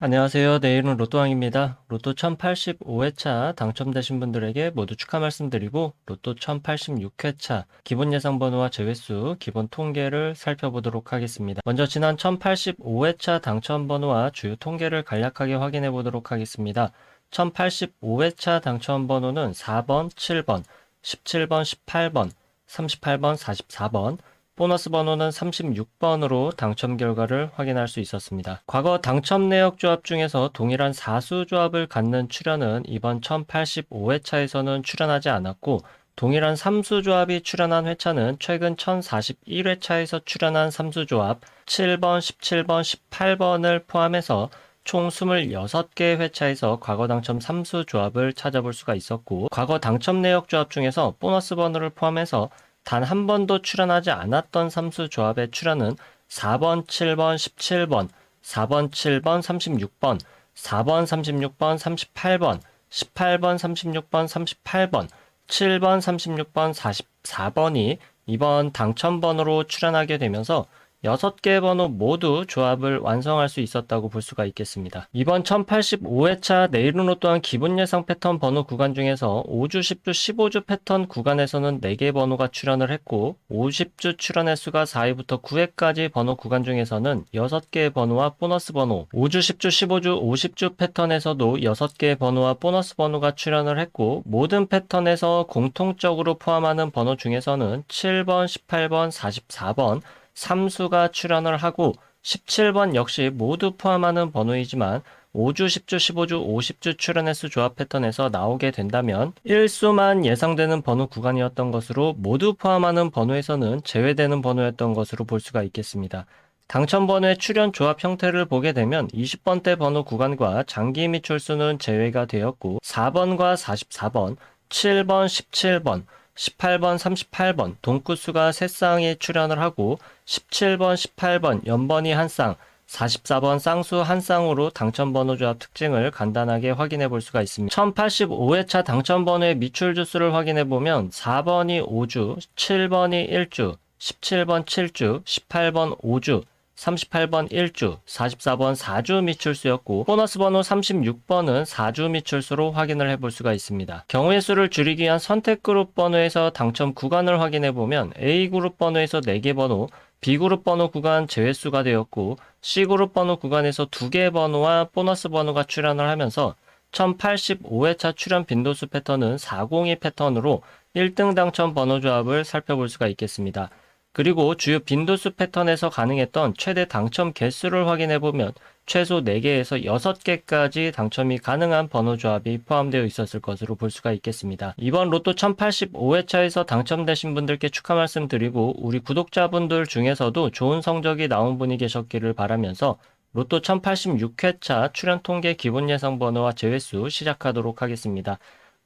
안녕하세요. 내일은 로또왕입니다. 로또 1085회차 당첨되신 분들에게 모두 축하 말씀드리고 로또 1086회차 기본 예상 번호와 제외수 기본 통계를 살펴보도록 하겠습니다. 먼저 지난 1085회차 당첨 번호와 주요 통계를 간략하게 확인해 보도록 하겠습니다. 1085회차 당첨 번호는 4번, 7번, 17번, 18번, 38번, 44번, 보너스 번호는 36번으로 당첨 결과를 확인할 수 있었습니다. 과거 당첨 내역 조합 중에서 동일한 사수 조합을 갖는 출연은 이번 1085회차에서는 출연하지 않았고 동일한 삼수 조합이 출연한 회차는 최근 1041회차에서 출연한 삼수 조합 7번, 17번, 18번을 포함해서 총 26개 회차에서 과거 당첨 삼수 조합을 찾아볼 수가 있었고 과거 당첨 내역 조합 중에서 보너스 번호를 포함해서 단 한 번도 출연하지 않았던 삼수 조합의 출연은 4번, 7번, 17번, 4번, 7번, 36번, 4번, 36번, 38번, 18번, 36번, 38번, 7번, 36번, 44번이 이번 당첨 번호로 출연하게 되면서 6개 번호 모두 조합을 완성할 수 있었다고 볼 수가 있겠습니다. 이번 1085회차 내일은 또한 기본 예상 패턴 번호 구간 중에서 5주, 10주, 15주 패턴 구간에서는 4개 번호가 출연을 했고 50주 출연 횟수가 4회부터 9회까지 번호 구간 중에서는 6개의 번호와 보너스 번호 5주, 10주, 15주, 50주 패턴에서도 6개의 번호와 보너스 번호가 출연을 했고 모든 패턴에서 공통적으로 포함하는 번호 중에서는 7번, 18번, 44번, 삼수가 출연을 하고 17번 역시 모두 포함하는 번호이지만 5주, 10주, 15주, 50주 출연 횟수 조합 패턴에서 나오게 된다면 1수만 예상되는 번호 구간이었던 것으로 모두 포함하는 번호에서는 제외되는 번호였던 것으로 볼 수가 있겠습니다. 당첨 번호의 출연 조합 형태를 보게 되면 20번대 번호 구간과 장기 미출수는 제외가 되었고 4번과 44번, 7번, 17번, 18번, 38번 동구수가 3쌍이 출연을 하고 17번, 18번 연번이 한 쌍, 44번 쌍수 한 쌍으로 당첨번호 조합 특징을 간단하게 확인해 볼 수가 있습니다. 1085회차 당첨번호의 미출 주수를 확인해 보면 4번이 5주, 7번이 1주, 17번 7주, 18번 5주, 38번 1주, 44번 4주 미출수였고 보너스 번호 36번은 4주 미출수로 확인을 해볼 수가 있습니다. 경우의 수를 줄이기 위한 선택 그룹 번호에서 당첨 구간을 확인해 보면 A 그룹 번호에서 4개 번호, B 그룹 번호 구간 제외수가 되었고 C 그룹 번호 구간에서 2개 번호와 보너스 번호가 출연을 하면서 1085회차 출연 빈도수 패턴은 402 패턴으로 1등 당첨 번호 조합을 살펴볼 수가 있겠습니다. 그리고 주요 빈도수 패턴에서 가능했던 최대 당첨 개수를 확인해 보면 최소 4개에서 6개까지 당첨이 가능한 번호 조합이 포함되어 있었을 것으로 볼 수가 있겠습니다. 이번 로또 1085회차에서 당첨되신 분들께 축하 말씀드리고 우리 구독자분들 중에서도 좋은 성적이 나온 분이 계셨기를 바라면서 로또 1086회차 출연 통계 기본 예상 번호와 제외수 시작하도록 하겠습니다.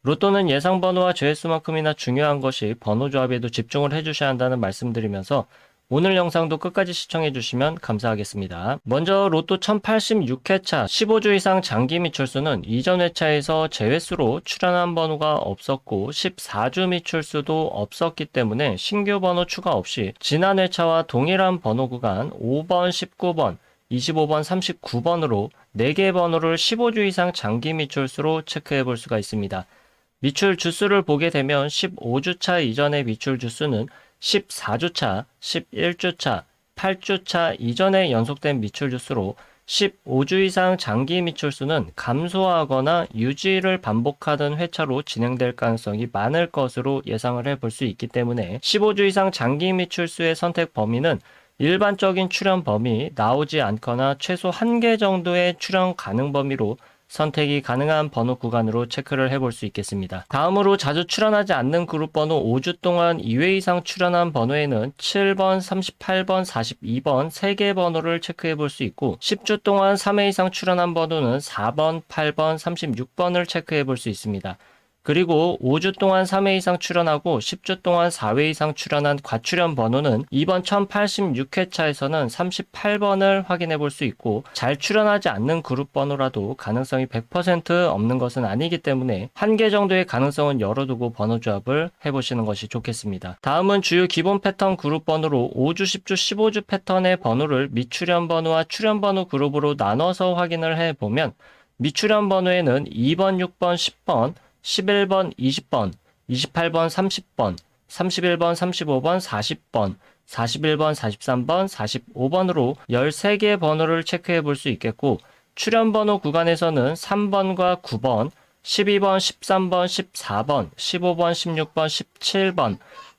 로또는 예상 번호와 제외수만큼이나 중요한 것이 번호 조합에도 집중을 해주셔야 한다는 말씀드리면서 오늘 영상도 끝까지 시청해 주시면 감사하겠습니다. 먼저 로또 1086회차 15주 이상 장기 미출수는 이전 회차에서 제외수로 출연한 번호가 없었고 14주 미출수도 없었기 때문에 신규 번호 추가 없이 지난 회차와 동일한 번호 구간 5번, 19번, 25번, 39번으로 4개 번호를 15주 이상 장기 미출수로 체크해 볼 수가 있습니다. 미출 주수를 보게 되면 15주차 이전의 미출 주수는 14주차, 11주차, 8주차 이전에 연속된 미출 주수로 15주 이상 장기 미출수는 감소하거나 유지를 반복하던 회차로 진행될 가능성이 많을 것으로 예상을 해볼 수 있기 때문에 15주 이상 장기 미출수의 선택 범위는 일반적인 출연 범위 나오지 않거나 최소 한 개 정도의 출연 가능 범위로 선택이 가능한 번호 구간으로 체크를 해볼 수 있겠습니다. 다음으로 자주 출연하지 않는 그룹 번호 5주 동안 2회 이상 출연한 번호에는 7번, 38번, 42번 3개 번호를 체크해 볼 수 있고 10주 동안 3회 이상 출연한 번호는 4번, 8번, 36번을 체크해 볼 수 있습니다. 그리고 5주 동안 3회 이상 출연하고 10주 동안 4회 이상 출연한 과출연 번호는 이번 1086회차에서는 38번을 확인해 볼 수 있고 잘 출연하지 않는 그룹 번호라도 가능성이 100% 없는 것은 아니기 때문에 한 개 정도의 가능성은 열어두고 번호 조합을 해보시는 것이 좋겠습니다. 다음은 주요 기본 패턴 그룹 번호로 5주, 10주, 15주 패턴의 번호를 미출연 번호와 출연 번호 그룹으로 나눠서 확인을 해보면 미출연 번호에는 2번, 6번, 10번, 11번, 20번, 28번, 30번, 31번, 35번, 40번, 41번, 43번, 45번으로 13개의 번호를 체크해 볼 수 있겠고, 출연 번호 구간에서는 3번과 9번, 12번, 13번, 14번, 15번, 16번, 17번,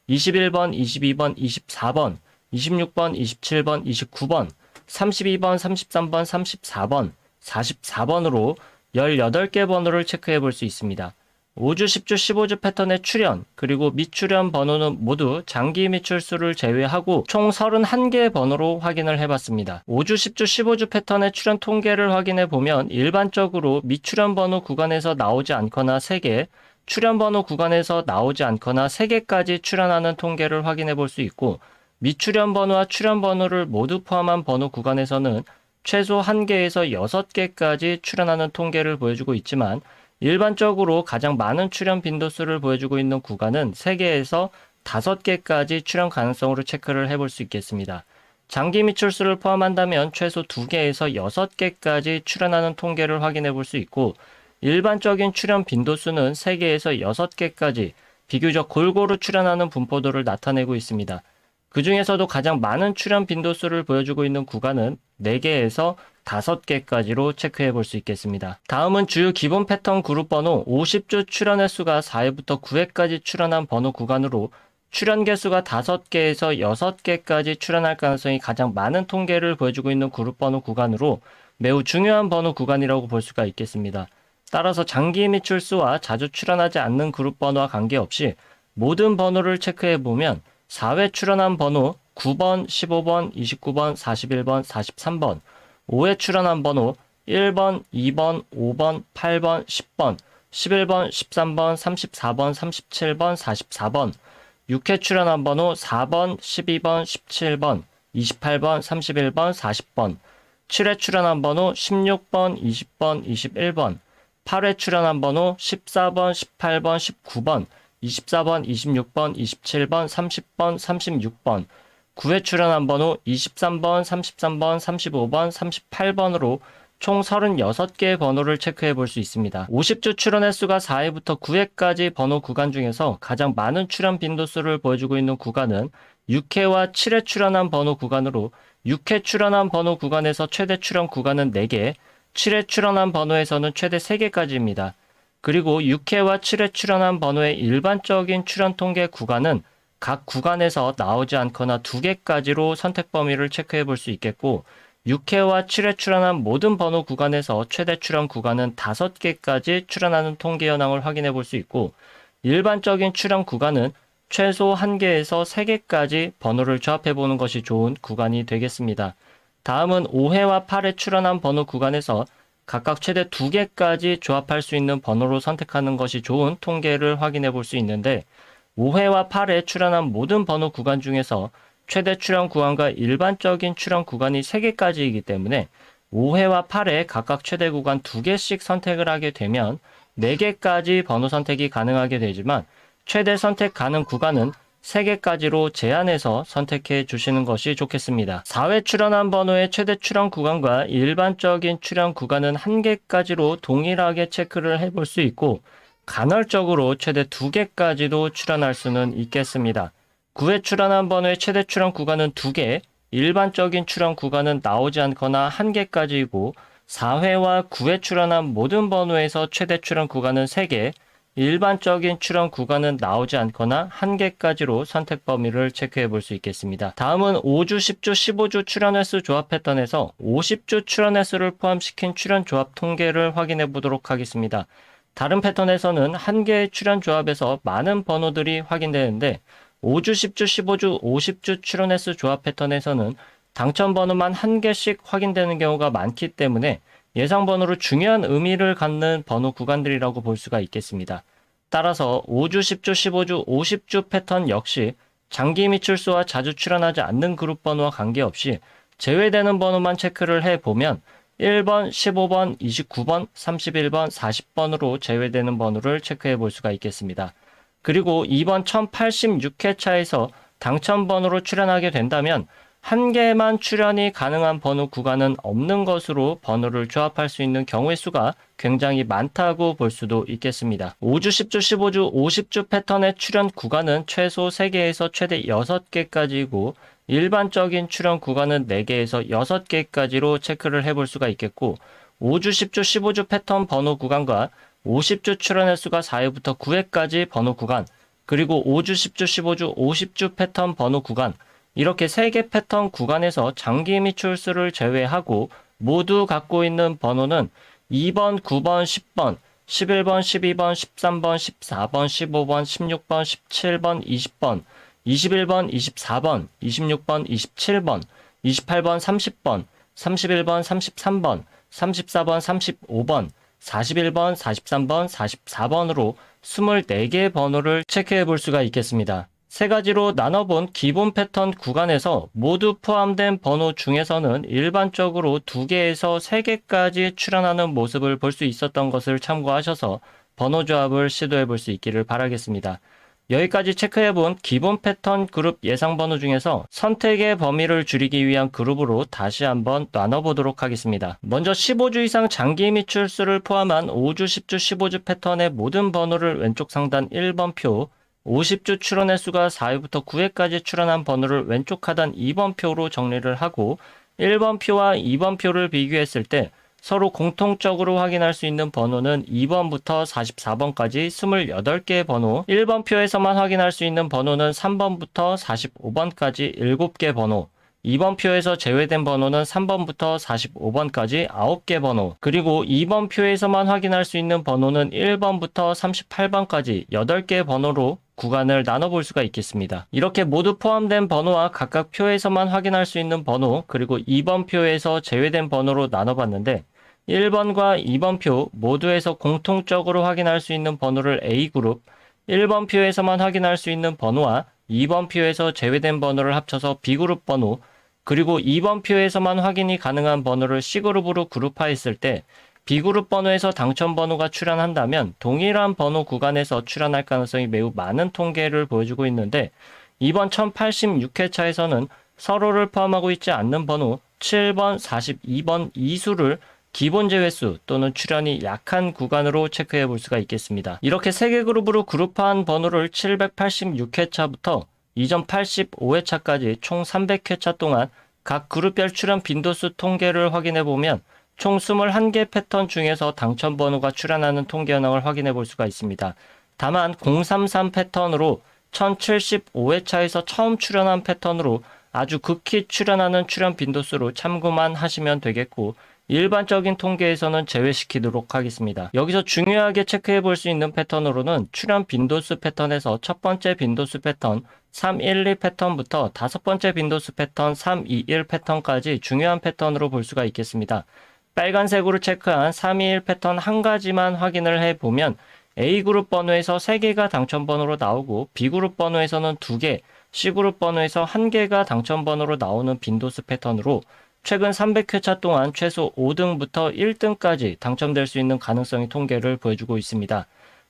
21번, 22번, 24번, 26번, 27번, 29번, 32번, 33번, 34번, 44번으로 18개 번호를 체크해 볼 수 있습니다. 5주, 10주, 15주 패턴의 출연, 그리고 미출연 번호는 모두 장기 미출수를 제외하고 총 31개의 번호로 확인을 해봤습니다. 5주, 10주, 15주 패턴의 출연 통계를 확인해 보면 일반적으로 미출연 번호 구간에서 나오지 않거나 3개, 출연 번호 구간에서 나오지 않거나 3개까지 출연하는 통계를 확인해 볼 수 있고, 미출연 번호와 출연 번호를 모두 포함한 번호 구간에서는 최소 1개에서 6개까지 출연하는 통계를 보여주고 있지만, 일반적으로 가장 많은 출연 빈도수를 보여주고 있는 구간은 3개에서 5개까지 출연 가능성으로 체크를 해볼 수 있겠습니다. 장기 미출수를 포함한다면 최소 2개에서 6개까지 출연하는 통계를 확인해 볼 수 있고 일반적인 출연 빈도수는 3개에서 6개까지 비교적 골고루 출연하는 분포도를 나타내고 있습니다. 그 중에서도 가장 많은 출연 빈도수를 보여주고 있는 구간은 4개에서 5개까지로 체크해 볼 수 있겠습니다. 다음은 주요 기본 패턴 그룹 번호 50주 출연 횟수가 4회부터 9회까지 출연한 번호 구간으로 출연 개수가 5개에서 6개까지 출연할 가능성이 가장 많은 통계를 보여주고 있는 그룹 번호 구간으로 매우 중요한 번호 구간이라고 볼 수가 있겠습니다. 따라서 장기 미출수와 자주 출연하지 않는 그룹 번호와 관계없이 모든 번호를 체크해 보면 4회 출연한 번호 9번, 15번, 29번, 41번, 43번, 5회 출연한 번호 1번, 2번, 5번, 8번, 10번, 11번, 13번, 34번, 37번, 44번, 6회 출연한 번호 4번, 12번, 17번, 28번, 31번, 40번, 7회 출연한 번호 16번, 20번, 21번, 8회 출연한 번호 14번, 18번, 19번, 24번, 26번, 27번, 30번, 36번, 9회 출연한 번호 23번, 33번, 35번, 38번으로 총 36개의 번호를 체크해 볼 수 있습니다. 50주 출연 횟수가 4회부터 9회까지 번호 구간 중에서 가장 많은 출연 빈도수를 보여주고 있는 구간은 6회와 7회 출연한 번호 구간으로 6회 출연한 번호 구간에서 최대 출연 구간은 4개, 7회 출연한 번호에서는 최대 3개까지입니다. 그리고 6회와 7회 출연한 번호의 일반적인 출연 통계 구간은 각 구간에서 나오지 않거나 2개까지로 선택 범위를 체크해 볼 수 있겠고 6회와 7회 출연한 모든 번호 구간에서 최대 출연 구간은 5개까지 출연하는 통계 현황을 확인해 볼 수 있고 일반적인 출연 구간은 최소 1개에서 3개까지 번호를 조합해 보는 것이 좋은 구간이 되겠습니다. 다음은 5회와 8회 출연한 번호 구간에서 각각 최대 2개까지 조합할 수 있는 번호로 선택하는 것이 좋은 통계를 확인해 볼 수 있는데 5회와 8회 출연한 모든 번호 구간 중에서 최대 출연 구간과 일반적인 출연 구간이 3개까지이기 때문에 5회와 8회 각각 최대 구간 2개씩 선택을 하게 되면 4개까지 번호 선택이 가능하게 되지만 최대 선택 가능 구간은 3개까지로 제한해서 선택해 주시는 것이 좋겠습니다. 4회 출연한 번호의 최대 출연 구간과 일반적인 출연 구간은 1개까지로 동일하게 체크를 해볼 수 있고 간헐적으로 최대 2개까지도 출연할 수는 있겠습니다. 9회 출연한 번호의 최대 출연 구간은 2개, 일반적인 출연 구간은 나오지 않거나 1개까지이고 4회와 9회 출연한 모든 번호에서 최대 출연 구간은 3개, 일반적인 출연 구간은 나오지 않거나 1개까지로 선택 범위를 체크해 볼 수 있겠습니다. 다음은 5주, 10주, 15주 출연 횟수 조합 패턴에서 50주 출연 횟수를 포함시킨 출연 조합 통계를 확인해 보도록 하겠습니다. 다른 패턴에서는 한 개의 출연 조합에서 많은 번호들이 확인되는데 5주, 10주, 15주, 50주 출연 횟수 조합 패턴에서는 당첨 번호만 한 개씩 확인되는 경우가 많기 때문에 예상 번호로 중요한 의미를 갖는 번호 구간들이라고 볼 수가 있겠습니다. 따라서 5주, 10주, 15주, 50주 패턴 역시 장기 미출수와 자주 출현하지 않는 그룹 번호와 관계없이 제외되는 번호만 체크를 해보면 1번, 15번, 29번, 31번, 40번으로 제외되는 번호를 체크해 볼 수가 있겠습니다. 그리고 이번 1086회차에서 당첨 번호로 출연하게 된다면 한 개만 출연이 가능한 번호 구간은 없는 것으로 번호를 조합할 수 있는 경우의 수가 굉장히 많다고 볼 수도 있겠습니다. 5주, 10주, 15주, 50주 패턴의 출연 구간은 최소 3개에서 최대 6개까지이고 일반적인 출연 구간은 4개에서 6개까지로 체크를 해볼 수가 있겠고 5주, 10주, 15주 패턴 번호 구간과 50주 출연 횟수가 4회부터 9회까지 번호 구간 그리고 5주, 10주, 15주, 50주 패턴 번호 구간 이렇게 3개 패턴 구간에서 장기 미출수를 제외하고 모두 갖고 있는 번호는 2번, 9번, 10번, 11번, 12번, 13번, 14번, 15번, 16번, 17번, 20번, 21번, 24번, 26번, 27번, 28번, 30번, 31번, 33번, 34번, 35번, 41번, 43번, 44번으로 24개의 번호를 체크해 볼 수가 있겠습니다. 세 가지로 나눠본 기본 패턴 구간에서 모두 포함된 번호 중에서는 일반적으로 두 개에서 세 개까지 출현하는 모습을 볼 수 있었던 것을 참고하셔서 번호 조합을 시도해 볼 수 있기를 바라겠습니다. 여기까지 체크해본 기본 패턴 그룹 예상 번호 중에서 선택의 범위를 줄이기 위한 그룹으로 다시 한번 나눠보도록 하겠습니다. 먼저 15주 이상 장기 미출수를 포함한 5주, 10주, 15주 패턴의 모든 번호를 왼쪽 상단 1번 표, 50주 출원 횟수가 4회부터 9회까지 출원한 번호를 왼쪽 하단 2번 표로 정리를 하고 1번 표와 2번 표를 비교했을 때 서로 공통적으로 확인할 수 있는 번호는 2번부터 44번까지 28개의 번호, 1번 표에서만 확인할 수 있는 번호는 3번부터 45번까지 7개 번호, 2번 표에서 제외된 번호는 3번부터 45번까지 9개 번호, 그리고 2번 표에서만 확인할 수 있는 번호는 1번부터 38번까지 8개 번호로 구간을 나눠볼 수가 있겠습니다. 이렇게 모두 포함된 번호와 각각 표에서만 확인할 수 있는 번호, 그리고 2번 표에서 제외된 번호로 나눠봤는데, 1번과 2번 표 모두에서 공통적으로 확인할 수 있는 번호를 A그룹, 1번 표에서만 확인할 수 있는 번호와 2번 표에서 제외된 번호를 합쳐서 B그룹 번호, 그리고 2번 표에서만 확인이 가능한 번호를 C그룹으로 그룹화했을 때 B그룹 번호에서 당첨 번호가 출현한다면 동일한 번호 구간에서 출현할 가능성이 매우 많은 통계를 보여주고 있는데 이번 1086회차에서는 서로를 포함하고 있지 않는 번호 7번, 42번 이수를 기본 제외수 또는 출현이 약한 구간으로 체크해 볼 수가 있겠습니다. 이렇게 세개 그룹으로 그룹화한 번호를 786회차부터 이전 85회차까지 총 300회차 동안 각 그룹별 출현 빈도수 통계를 확인해 보면 총 21개 패턴 중에서 당첨 번호가 출현하는 통계 현황을 확인해 볼 수가 있습니다. 다만 033 패턴으로 1075회차에서 처음 출현한 패턴으로 아주 극히 출현하는 출현 빈도수로 참고만 하시면 되겠고 일반적인 통계에서는 제외시키도록 하겠습니다. 여기서 중요하게 체크해 볼 수 있는 패턴으로는 출현 빈도수 패턴에서 첫 번째 빈도수 패턴 312 패턴부터 다섯 번째 빈도수 패턴 321 패턴까지 중요한 패턴으로 볼 수가 있겠습니다. 빨간색으로 체크한 321 패턴 한 가지만 확인을 해보면 A그룹 번호에서 3개가 당첨 번호로 나오고 B그룹 번호에서는 2개, C그룹 번호에서 1개가 당첨 번호로 나오는 빈도수 패턴으로 최근 300회차 동안 최소 5등부터 1등까지 당첨될 수 있는 가능성의 통계를 보여주고 있습니다.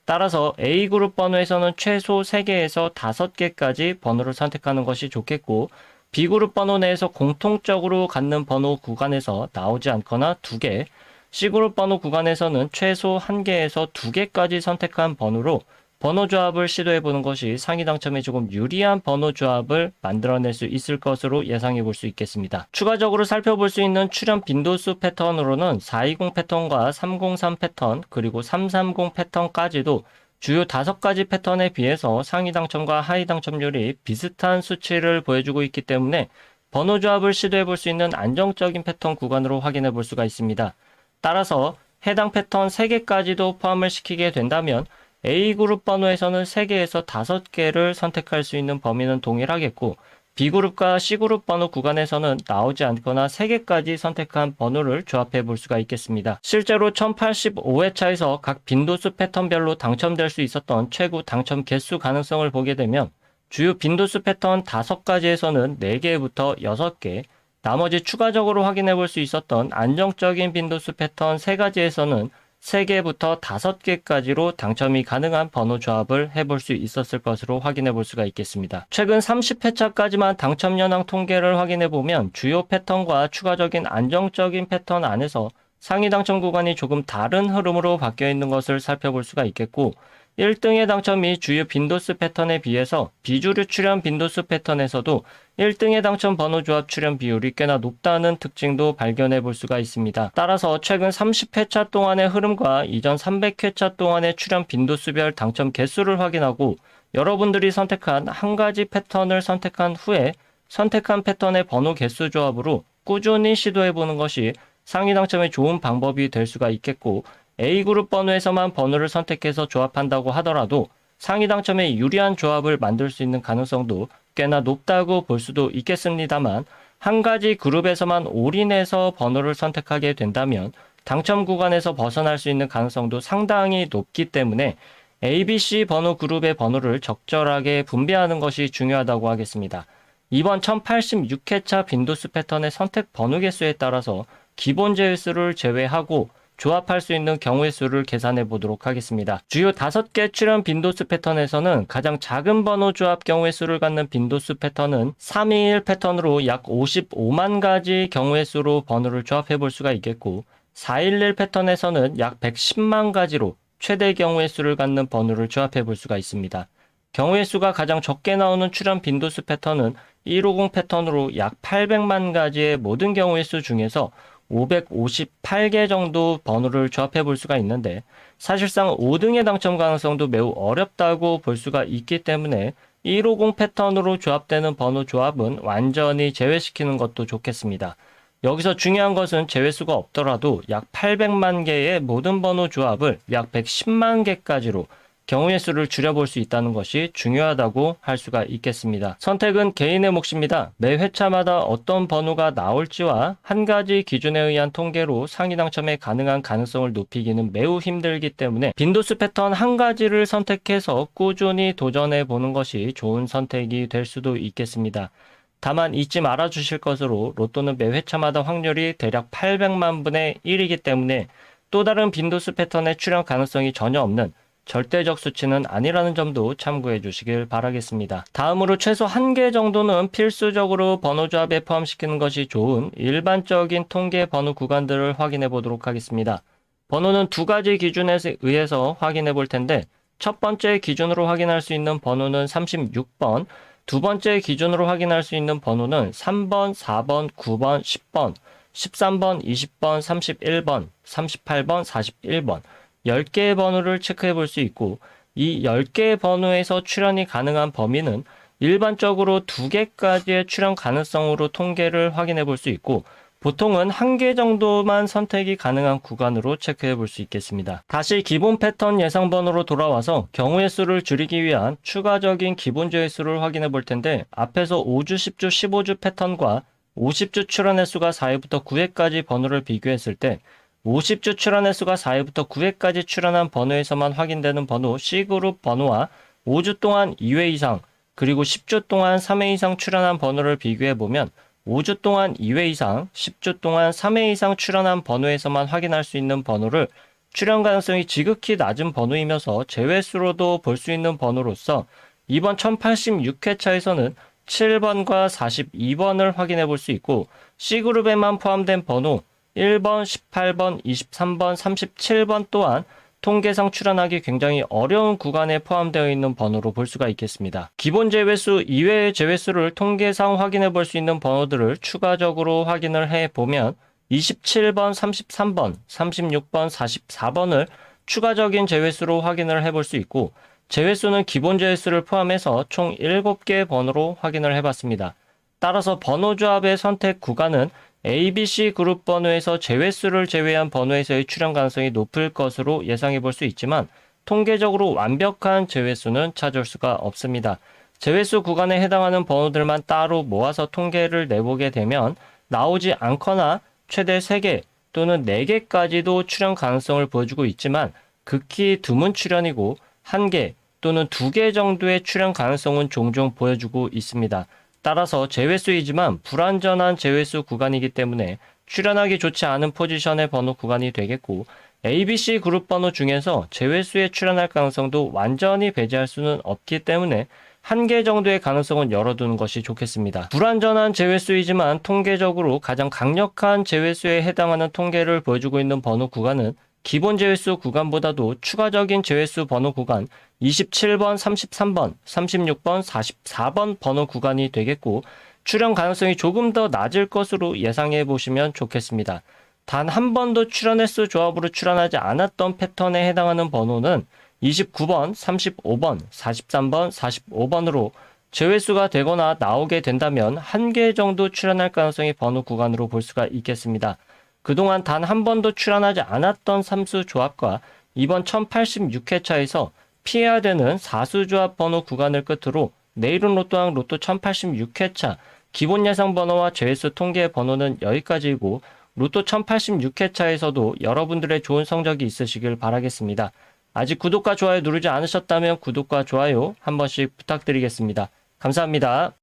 따라서 A그룹 번호에서는 최소 3개에서 5개까지 번호를 선택하는 것이 좋겠고 B그룹 번호 내에서 공통적으로 갖는 번호 구간에서 나오지 않거나 2개, C그룹 번호 구간에서는 최소 1개에서 2개까지 선택한 번호로 번호 조합을 시도해 보는 것이 상위 당첨에 조금 유리한 번호 조합을 만들어낼 수 있을 것으로 예상해 볼 수 있겠습니다. 추가적으로 살펴볼 수 있는 출현 빈도수 패턴으로는 420 패턴과 303 패턴 그리고 330 패턴까지도 주요 다섯 가지 패턴에 비해서 상위 당첨과 하위 당첨률이 비슷한 수치를 보여주고 있기 때문에 번호 조합을 시도해 볼 수 있는 안정적인 패턴 구간으로 확인해 볼 수가 있습니다. 따라서 해당 패턴 3개까지도 포함을 시키게 된다면 A그룹 번호에서는 3개에서 5개를 선택할 수 있는 범위는 동일하겠고 B그룹과 C그룹 번호 구간에서는 나오지 않거나 3개까지 선택한 번호를 조합해 볼 수가 있겠습니다. 실제로 1085회차에서 각 빈도수 패턴별로 당첨될 수 있었던 최고 당첨 개수 가능성을 보게 되면 주요 빈도수 패턴 5가지에서는 4개부터 6개, 나머지 추가적으로 확인해 볼 수 있었던 안정적인 빈도수 패턴 3가지에서는 3개부터 5개까지로 당첨이 가능한 번호 조합을 해볼 수 있었을 것으로 확인해 볼 수가 있겠습니다. 최근 30회차까지만 당첨 현황 통계를 확인해 보면 주요 패턴과 추가적인 안정적인 패턴 안에서 상위 당첨 구간이 조금 다른 흐름으로 바뀌어 있는 것을 살펴볼 수가 있겠고 1등의 당첨이 주요 빈도수 패턴에 비해서 비주류 출현 빈도수 패턴에서도 1등의 당첨 번호 조합 출현 비율이 꽤나 높다는 특징도 발견해 볼 수가 있습니다. 따라서 최근 30회차 동안의 흐름과 이전 300회차 동안의 출현 빈도수별 당첨 개수를 확인하고 여러분들이 선택한 한 가지 패턴을 선택한 후에 선택한 패턴의 번호 개수 조합으로 꾸준히 시도해 보는 것이 상위 당첨에 좋은 방법이 될 수가 있겠고 A그룹 번호에서만 번호를 선택해서 조합한다고 하더라도 상위 당첨에 유리한 조합을 만들 수 있는 가능성도 꽤나 높다고 볼 수도 있겠습니다만 한 가지 그룹에서만 올인해서 번호를 선택하게 된다면 당첨 구간에서 벗어날 수 있는 가능성도 상당히 높기 때문에 ABC 번호 그룹의 번호를 적절하게 분배하는 것이 중요하다고 하겠습니다. 이번 1086회차 빈도수 패턴의 선택 번호 개수에 따라서 기본 제일수를 제외하고 조합할 수 있는 경우의 수를 계산해 보도록 하겠습니다. 주요 5개 출현 빈도수 패턴에서는 가장 작은 번호 조합 경우의 수를 갖는 빈도수 패턴은 321 패턴으로 약 55만 가지 경우의 수로 번호를 조합해 볼 수가 있겠고 411 패턴에서는 약 110만 가지로 최대 경우의 수를 갖는 번호를 조합해 볼 수가 있습니다. 경우의 수가 가장 적게 나오는 출현 빈도수 패턴은 150 패턴으로 약 800만 가지의 모든 경우의 수 중에서 558개 정도 번호를 조합해 볼 수가 있는데 사실상 5등의 당첨 가능성도 매우 어렵다고 볼 수가 있기 때문에 150 패턴으로 조합되는 번호 조합은 완전히 제외시키는 것도 좋겠습니다. 여기서 중요한 것은 제외수가 없더라도 약 800만 개의 모든 번호 조합을 약 110만 개까지로 경우의 수를 줄여볼 수 있다는 것이 중요하다고 할 수가 있겠습니다. 선택은 개인의 몫입니다. 매 회차마다 어떤 번호가 나올지와 한 가지 기준에 의한 통계로 상위 당첨에 가능한 가능성을 높이기는 매우 힘들기 때문에 빈도수 패턴 한 가지를 선택해서 꾸준히 도전해 보는 것이 좋은 선택이 될 수도 있겠습니다. 다만 잊지 말아 주실 것으로 로또는 매 회차마다 확률이 대략 800만 분의 1이기 때문에 또 다른 빈도수 패턴의 출현 가능성이 전혀 없는 절대적 수치는 아니라는 점도 참고해 주시길 바라겠습니다. 다음으로 최소 한 개 정도는 필수적으로 번호 조합에 포함시키는 것이 좋은 일반적인 통계 번호 구간들을 확인해 보도록 하겠습니다. 번호는 두 가지 기준에 의해서 확인해 볼 텐데 첫 번째 기준으로 확인할 수 있는 번호는 36번, 두 번째 기준으로 확인할 수 있는 번호는 3번, 4번, 9번, 10번, 13번, 20번, 31번, 38번, 41번, 10개의 번호를 체크해 볼 수 있고 이 10개의 번호에서 출현이 가능한 범위는 일반적으로 2개까지의 출현 가능성으로 통계를 확인해 볼 수 있고 보통은 한 개 정도만 선택이 가능한 구간으로 체크해 볼 수 있겠습니다. 다시 기본 패턴 예상 번호로 돌아와서 경우의 수를 줄이기 위한 추가적인 기본 조회 수를 확인해 볼 텐데 앞에서 5주, 10주, 15주 패턴과 50주 출현의 수가 4회부터 9회까지 번호를 비교했을 때 50주 출현의 수가 4회부터 9회까지 출현한 번호에서만 확인되는 번호 C그룹 번호와 5주 동안 2회 이상 그리고 10주 동안 3회 이상 출현한 번호를 비교해 보면 5주 동안 2회 이상, 10주 동안 3회 이상 출현한 번호에서만 확인할 수 있는 번호를 출현 가능성이 지극히 낮은 번호이면서 제외수로도 볼 수 있는 번호로서 이번 1086회차에서는 7번과 42번을 확인해 볼 수 있고 C그룹에만 포함된 번호 1번, 18번, 23번, 37번 또한 통계상 출현하기 굉장히 어려운 구간에 포함되어 있는 번호로 볼 수가 있겠습니다. 기본 제외수 이외의 제외수를 통계상 확인해 볼 수 있는 번호들을 추가적으로 확인을 해 보면 27번, 33번, 36번, 44번을 추가적인 제외수로 확인을 해볼 수 있고 제외수는 기본 제외수를 포함해서 총 7개의 번호로 확인을 해 봤습니다. 따라서 번호 조합의 선택 구간은 ABC 그룹 번호에서 제외수를 제외한 번호에서의 출현 가능성이 높을 것으로 예상해 볼 수 있지만 통계적으로 완벽한 제외수는 찾을 수가 없습니다. 제외수 구간에 해당하는 번호들만 따로 모아서 통계를 내보게 되면 나오지 않거나 최대 3개 또는 4개까지도 출현 가능성을 보여주고 있지만 극히 드문 출현이고 1개 또는 2개 정도의 출현 가능성은 종종 보여주고 있습니다. 따라서 제외수이지만 불완전한 제외수 구간이기 때문에 출현하기 좋지 않은 포지션의 번호 구간이 되겠고 ABC 그룹 번호 중에서 제외수에 출현할 가능성도 완전히 배제할 수는 없기 때문에 한 개 정도의 가능성은 열어두는 것이 좋겠습니다. 불완전한 제외수이지만 통계적으로 가장 강력한 제외수에 해당하는 통계를 보여주고 있는 번호 구간은 기본 제외수 구간보다도 추가적인 제외수 번호 구간 27번, 33번, 36번, 44번 번호 구간이 되겠고 출현 가능성이 조금 더 낮을 것으로 예상해 보시면 좋겠습니다. 단 한 번도 출현 횟수 조합으로 출현하지 않았던 패턴에 해당하는 번호는 29번, 35번, 43번, 45번으로 제외수가 되거나 나오게 된다면 한 개 정도 출현할 가능성이 번호 구간으로 볼 수가 있겠습니다. 그동안 단 한 번도 출현하지 않았던 삼수 조합과 이번 1086회차에서 피해야 되는 사수 조합 번호 구간을 끝으로 내일은 로또왕 로또 1086회차 기본 예상 번호와 제외수 통계 번호는 여기까지이고 로또 1086회차에서도 여러분들의 좋은 성적이 있으시길 바라겠습니다. 아직 구독과 좋아요 누르지 않으셨다면 구독과 좋아요 한 번씩 부탁드리겠습니다. 감사합니다.